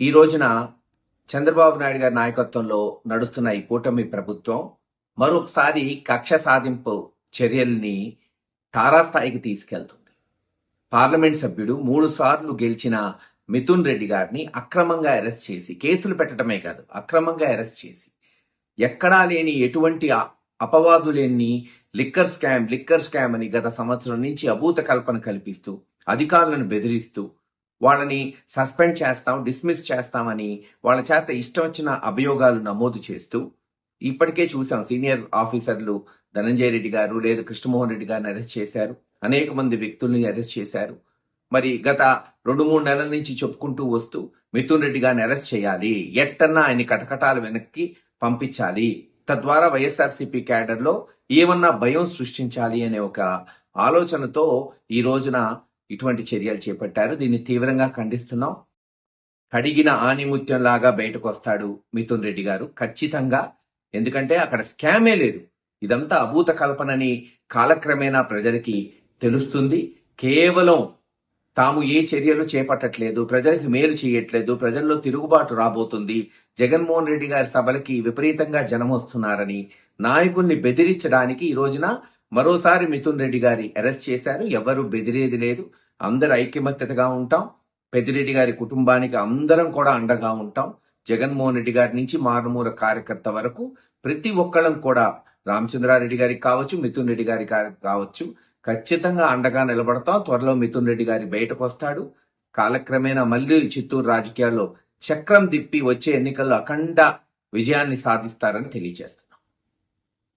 ఈ రోజున చంద్రబాబు నాయుడు గారి నాయకత్వంలో నడుస్తున్న ఈ కూటమి ప్రభుత్వం మరొకసారి కక్ష సాధింపు చర్యల్ని తారాస్థాయికి తీసుకెళ్తుంది. పార్లమెంట్ సభ్యుడు మూడు సార్లు గెలిచిన మిథున్ రెడ్డి గారిని అక్రమంగా అరెస్ట్ చేసి కేసులు పెట్టడమే కాదు అక్రమంగా అరెస్ట్ చేసి ఎక్కడా లేని ఎటువంటి అ- అపవాదు లేని లిక్కర్ స్కామ్ లిక్కర్ స్కామ్ అని గత సంవత్సరం నుంచి అభూత కల్పన కల్పిస్తూ అధికారులను బెదిరిస్తూ వాళ్ళని సస్పెండ్ చేస్తాం డిస్మిస్ చేస్తామని వాళ్ళ చేత ఇష్టం వచ్చిన అభియోగాలు నమోదు చేస్తూ ఇప్పటికే చూసాం సీనియర్ ఆఫీసర్లు ధనంజయ రెడ్డి గారు లేదా కృష్ణమోహన్ రెడ్డి గారిని అరెస్ట్ చేశారు. అనేక మంది వ్యక్తుల్ని అరెస్ట్ చేశారు. మరి గత రెండు మూడు నెలల నుంచి చెప్పుకుంటూ వస్తూ మిథున్ రెడ్డి గారిని అరెస్ట్ చేయాలి ఎట్టన్నా ఆయన కటకటాలు వెనక్కి పంపించాలి తద్వారా వైఎస్ఆర్సీపీ క్యాడర్లో ఏమన్నా భయం సృష్టించాలి అనే ఒక ఆలోచనతో ఈ రోజున ఇటువంటి చర్యలు చేపట్టారు. దీన్ని తీవ్రంగా ఖండిస్తున్నాం. కడిగిన ఆనిముత్యం లాగా బయటకు వస్తాడు మిథున్ రెడ్డి గారు. ఖచ్చితంగా. ఎందుకంటే అక్కడ స్కామే లేదు. ఇదంతా అభూత కల్పనని కాలక్రమేణా ప్రజలకి తెలుస్తుంది. కేవలం తాము ఏ చర్యలు చేపట్టట్లేదు ప్రజలకు మేలు చేయట్లేదు ప్రజల్లో తిరుగుబాటు రాబోతుంది జగన్మోహన్ రెడ్డి గారి సభలకి విపరీతంగా జనం వస్తున్నారని నాయకుల్ని బెదిరించడానికి ఈ రోజున మరోసారి మిథున్ రెడ్డి గారి అరెస్ట్ చేశారు. ఎవరు బెదిరేది లేదు. అందరు ఐక్యమత్యతగా ఉంటాం. పెద్దిరెడ్డి గారి కుటుంబానికి అందరం కూడా అండగా ఉంటాం. జగన్మోహన్ రెడ్డి గారి నుంచి మారుమూల కార్యకర్త వరకు ప్రతి ఒక్కళ్ళం కూడా రామచంద్రారెడ్డి గారికి కావచ్చు మిథున్ రెడ్డి గారి గారికి కావచ్చు ఖచ్చితంగా అండగా నిలబడతాం. త్వరలో మిథున్ రెడ్డి గారి బయటకు వస్తాడు. కాలక్రమేణా మళ్ళీ చిత్తూరు రాజకీయాల్లో చక్రం తిప్పి వచ్చే ఎన్నికల్లో అఖండ విజయాన్ని సాధిస్తారని తెలియజేస్తారు